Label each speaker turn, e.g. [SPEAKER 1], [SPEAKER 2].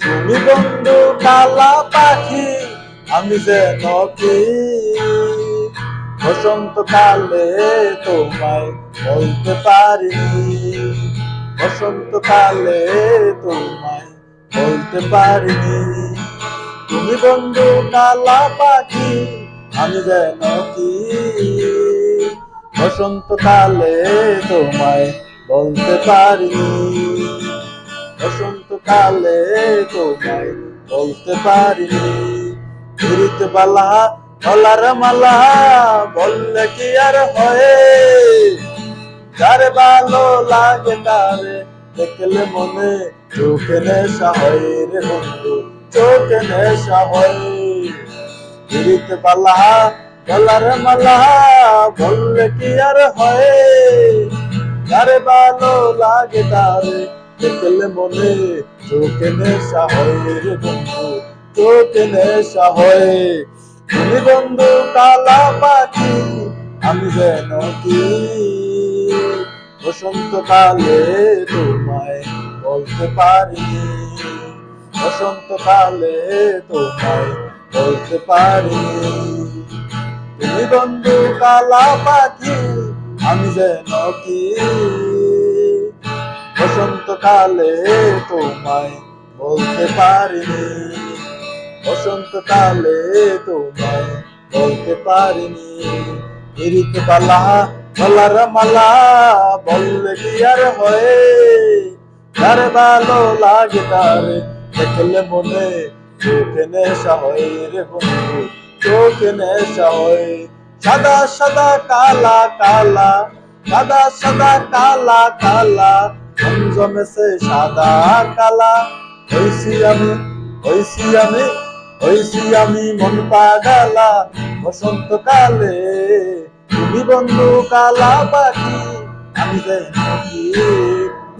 [SPEAKER 1] তুমি বন্ধু কালা পাখি, আমি যেন কি বসন্ত কালে তোমায় বলতে পারিনি বসন্ত কালে তোমায় বলতে পারিনি তুমি বন্ধু কালা পাখি, আমি যেন কি বসন্ত কালে তোমায় বলতে পারি। বসন্ত কালে তোমায় বলতে ফিরিতে বালা বলার মালা, বললে কি আর হয়? যারে ভালো লাগে তারে দেখলে মনে চোখে নেশা হয় রে বন্ধু, চোখে নেশা হয়। বালা বলার মালা, বললে কি আর হয়? যারে ভালো লাগে তারে দেখলে মনে চোখে নেশা হয় রে বন্ধু, চোখে নেশা হয়। তুমি বন্ধু কালা পাখি, আমি যেন কি? বসন্ত কালে তোমায় বলতে পারিনি বসন্ত কালে তোমায় বলতে পারিনি তুমি বন্ধু কালা পাখি আমি যেন কি? বসন্ত কালে তোমায় বলতে পারিনি। বসন্ত কালে তোমায় বলতে পারিনি। ইরিতে পালা বলার মালা, বললে কি আর হয়? যার ভালো লাগে তারে? দেখলে মনে চোখে নেশা হয় রে বন্ধু, চোখে নেশা হয়। সাদা সাদা, কালা কালা। সাদা সাদা, কালা কালা। জমেছে সাদা, কালা। হইছি আমি হইছি আমি হইছি আমি মন পাগালা। বসন্ত কালে তুমি বন্ধু কালা পাখি, আমি কি